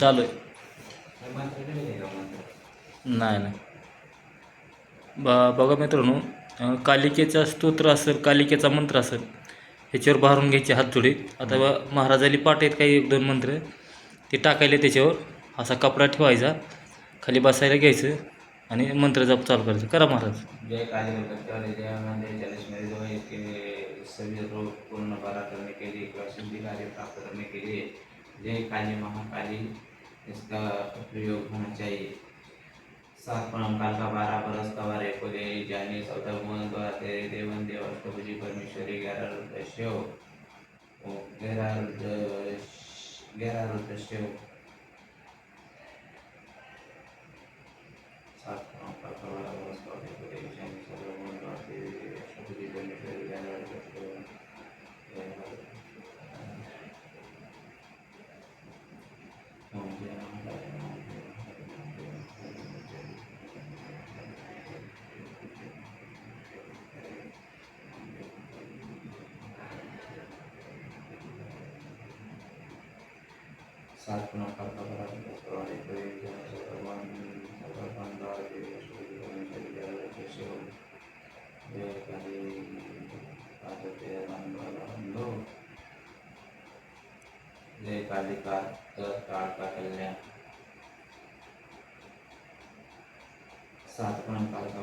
का मंत्र? नाही नाही. ब बघा मित्रांनो कालिकेचा स्तोत्र असेल कालिकेचा मंत्र असेल ह्याच्यावर भारून घ्यायचे हात जोडे आता महाराजाली पाठ आहेत काही एक दोन मंत्र ते टाकायले त्याच्यावर असा कपडा ठेवायचा. खाली बसायला घ्यायचं आणि मंत्र जप चालू करायचं. करा महाराज. जय काली कल्याण जय मंदिर चालीसमें जो इसके सभी रोग पूर्ण पारा करने के लिए किंवा सिद्धि कार्य प्राप्त करने के लिए जय काली महाकाली इसका प्रयोग होना चाहिए. सात प्रणाम काल का बारह बरस का बारह को ले जानी चौदह गुण द्वारा तेरे देवन देव अष्टभुजी परमेश्वरी ग्यारह रुद्र शिव हो, ओ, ग्यारह रुद्र ग्यारह रुद्र शिव हो सात प्रणाम काल का बारह बरस का बारह को ले जानी चौदह गुण द्वारा तेरे देव अष्टभुजी परमेश्वरी ग्यारह रुद्र शिव ओम जय महाकाली ओम जय महाकाली, ओम जय महाकाली, ओम जय सात पुनः कर्ता बड़ा प्रवाही कोई जन भगवान भगवान द्वारा देवी अष्टभुजी परमेश्वरी ग्यारह रुद्र शिव जय काली पार्वती रामलो जय काली का काल का कल्याण सात पूर्णांक काल का